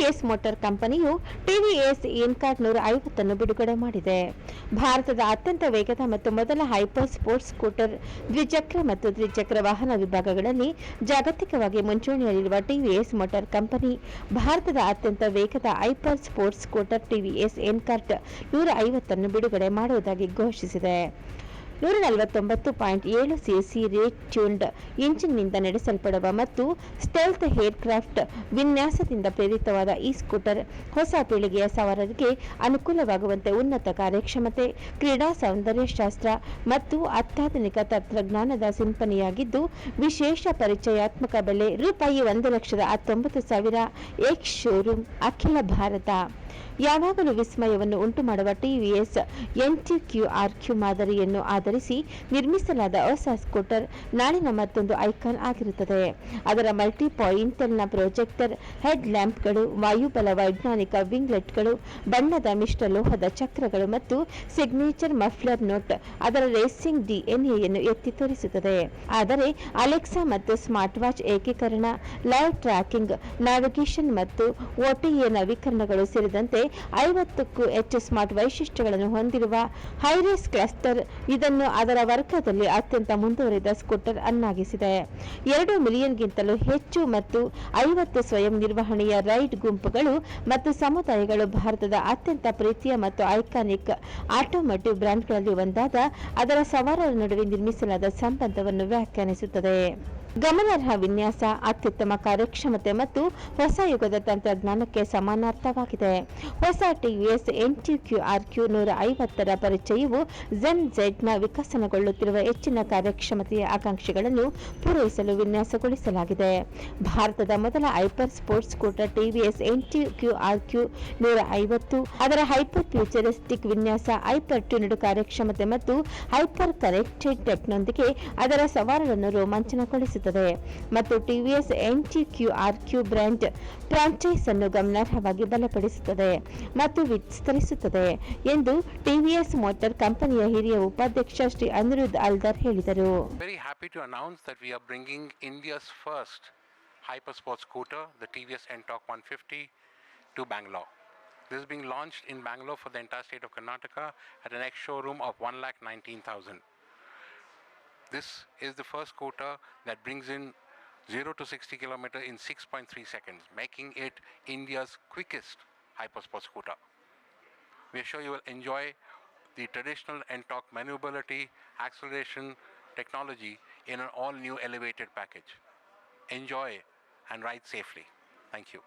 TVS motor ಕಂಪನಿಯು ಟಿವಿಎಸ್ ಇನ್ಕಾರ್ಟ್ ನೂರ ಐವತ್ತನ್ನು ಬಿಡುಗಡೆ ಮಾಡಿದೆ. ಭಾರತದ ಅತ್ಯಂತ ವೇಗದ ಮತ್ತು ಮೊದಲ ಹೈಪರ್ ಸ್ಪೋರ್ಟ್ಸ್ ಸ್ಕೂಟರ್ ದ್ವಿಚಕ್ರ ಮತ್ತು ದ್ವಿಚಕ್ರ ವಾಹನ ವಿಭಾಗಗಳಲ್ಲಿ ಜಾಗತಿಕವಾಗಿ ಮುಂಚೂಣಿಯಲ್ಲಿರುವ ಟಿವಿಎಸ್ ಮೋಟಾರ್ ಕಂಪನಿ, ಭಾರತದ ಅತ್ಯಂತ ವೇಗದ ಹೈಪರ್ ಸ್ಪೋರ್ಟ್ಸ್ ಸ್ಕೂಟರ್ ಟಿವಿಎಸ್ ಎನ್ಕಾರ್ಟ್ ನೂರ ಐವತ್ತನ್ನು ಬಿಡುಗಡೆ ಮಾಡುವುದಾಗಿ ಘೋಷಿಸಿದೆ. ನೂರ ನಲವತ್ತೊಂಬತ್ತು ಪಾಯಿಂಟ್ ಏಳು ಸಿಸಿ ರೇಟ್ ಟ್ಯೂನ್ಡ್ ಇಂಜಿನ್ನಿಂದ ನಡೆಸಲ್ಪಡುವ ಮತ್ತು ಸ್ಟೆಲ್ತ್ ಏರ್ಕ್ರಾಫ್ಟ್ ವಿನ್ಯಾಸದಿಂದ ಪ್ರೇರಿತವಾದ ಈ ಸ್ಕೂಟರ್ ಹೊಸ ಪೀಳಿಗೆಯ ಸವಾರರಿಗೆ ಅನುಕೂಲವಾಗುವಂತೆ ಉನ್ನತ ಕಾರ್ಯಕ್ಷಮತೆ, ಕ್ರೀಡಾ ಸೌಂದರ್ಯಶಾಸ್ತ್ರ ಮತ್ತು ಅತ್ಯಾಧುನಿಕ ತಂತ್ರಜ್ಞಾನದ ಸಿಂಪನೆಯಾಗಿದ್ದು, ವಿಶೇಷ ಪರಿಚಯಾತ್ಮಕ ಬೆಲೆ ರೂಪಾಯಿ ಒಂದು ಲಕ್ಷದ ಹತ್ತೊಂಬತ್ತು ಸಾವಿರ ಎಕ್ಸ್ ಶೋರೂಮ್ ಅಖಿಲ ಭಾರತ. ಯಾವಾಗಲೂ ವಿಸ್ಮಯವನ್ನು ಉಂಟುಮಾಡುವ ಟಿವಿಎಸ್ ಎನ್ಟಿ ಕ್ಯೂ ಕ್ಯೂ ಮಾದರಿಯನ್ನು ಆಧರಿಸಿ ನಿರ್ಮಿಸಲಾದ ಹೊಸ ಸ್ಕೂಟರ್ ನಾಳಿನ ಮತ್ತೊಂದು ಐಕಾನ್ ಆಗಿರುತ್ತದೆ. ಅದರ ಮಲ್ಟಿ ಪಾಯಿಂಟಲ್ನ ಪ್ರೊಜೆಕ್ಟರ್, ಹೆಡ್ ಲ್ಯಾಂಪ್ಗಳು ವಾಯುಬಲ ವೈಜ್ಞಾನಿಕ ವಿಂಗ್ಲೆಟ್ಗಳು, ಬಣ್ಣದ ಮಿಶ್ರ ಲೋಹದ ಚಕ್ರಗಳು ಮತ್ತು ಸಿಗ್ನೇಚರ್ ಮಫ್ಲರ್ ನೋಟ್ ಅದರ ರೇಸಿಂಗ್ ಡಿಎನ್ಎಯನ್ನು ಎತ್ತಿ ತೋರಿಸುತ್ತದೆ. ಆದರೆ ಅಲೆಕ್ಸಾ ಮತ್ತು ಸ್ಮಾರ್ಟ್ ವಾಚ್ ಏಕೀಕರಣ, ಲೈವ್ ಟ್ರ್ಯಾಕಿಂಗ್, ನ್ಯಾವಿಗೇಷನ್ ಮತ್ತು ಒಟಿಎ ನವೀಕರಣಗಳು ಸೇರಿದಂತೆ ಐವತ್ತಕ್ಕೂ ಹೆಚ್ಚು ಸ್ಮಾರ್ಟ್ ವೈಶಿಷ್ಟ್ಯಗಳನ್ನು ಹೊಂದಿರುವ ಹೈರೇಸ್ ಕ್ಲಸ್ಟರ್ ಇದನ್ನು ಅದರ ವರ್ಗದಲ್ಲಿ ಅತ್ಯಂತ ಮುಂದುವರಿದ ಸ್ಕೂಟರ್ ಅನ್ನಾಗಿಸಿದೆ. ಎರಡು ಮಿಲಿಯನ್ಗಿಂತಲೂ ಹೆಚ್ಚು ಮತ್ತು ಐವತ್ತು ಸ್ವಯಂ ನಿರ್ವಹಣೆಯ ರೈಡ್ ಗುಂಪುಗಳು ಮತ್ತು ಸಮುದಾಯಗಳು ಭಾರತದ ಅತ್ಯಂತ ಪ್ರೀತಿಯ ಮತ್ತು ಐಕಾನಿಕ್ ಆಟೋಮೋಟಿವ್ ಬ್ರ್ಯಾಂಡ್ಗಳಲ್ಲಿ ಒಂದಾದ, ಅದರ ಸವಾರರ ನಡುವೆ ನಿರ್ಮಿಸಲಾದ ಸಂಬಂಧವನ್ನು ವ್ಯಾಖ್ಯಾನಿಸುತ್ತದೆ. ಗಮನಾರ್ಹ ವಿನ್ಯಾಸ, ಅತ್ಯುತ್ತಮ ಕಾರ್ಯಕ್ಷಮತೆ ಮತ್ತು ಹೊಸ ಯುಗದ ತಂತ್ರಜ್ಞಾನಕ್ಕೆ ಸಮಾನಾರ್ಥವಾಗಿದೆ. ಹೊಸ TVS NT Q R Q ನೂರ ಐವತ್ತರ ಪರಿಚಯವು ಝೆನ್ ಝೆಡ್ನ ವಿಕಸನಗೊಳ್ಳುತ್ತಿರುವ ಹೆಚ್ಚಿನ ಕಾರ್ಯಕ್ಷಮತೆಯ ಆಕಾಂಕ್ಷೆಗಳನ್ನು ಪೂರೈಸಲು ವಿನ್ಯಾಸಗೊಳಿಸಲಾಗಿದೆ. ಭಾರತದ ಮೊದಲ hyper sports scooter TVS Ntorq ನೂರ ಐವತ್ತು ಅದರ ಹೈಪರ್ ಫ್ಯೂಚರಿಸ್ಟಿಕ್ ವಿನ್ಯಾಸ, ಹೈಪರ್ ಟ್ಯೂನ್ಡ್ ಕಾರ್ಯಕ್ಷಮತೆ ಮತ್ತು ಹೈಪರ್ ಕನೆಕ್ಟೆಡ್ ಟೆಕ್ನೊಂದಿಗೆ ಅದರ ಸವಾರರನ್ನು ಸಲ್ಲಿಸುತ್ತದೆ ಮತ್ತು TVS NT Q R Q brand franchise ಅನ್ನು ಗಮನಾರ್ಹವಾಗಿ ಬಲಪಡಿಸುತ್ತದೆ ಮತ್ತು ವಿಸ್ತರಿಸುತ್ತದೆ ಎಂದು ಟಿವಿಎಸ್ ಮೋಟಾರ್ ಕಂಪನಿಯ ಹಿರಿಯ ಉಪಾಧ್ಯಕ್ಷ ಶ್ರೀ ಅನಿರುದ್ಧ ಅಲ್ದರ್ ಹೇಳಿದರು. Very happy to announce that we are bringing India's first hyper sport scooter the TVS Ntorq one fifty to Bangalore this is being launched in Bangalore for the entire state of Karnataka at an ex showroom of 1,19,000. This is the first scooter that brings in 0 to 60 kilometer in 6.3 seconds, making it India's quickest hypersport scooter. We are sure you will enjoy the traditional NTORQ maneuverability, acceleration, technology in an all new elevated package. Enjoy and ride safely. Thank you.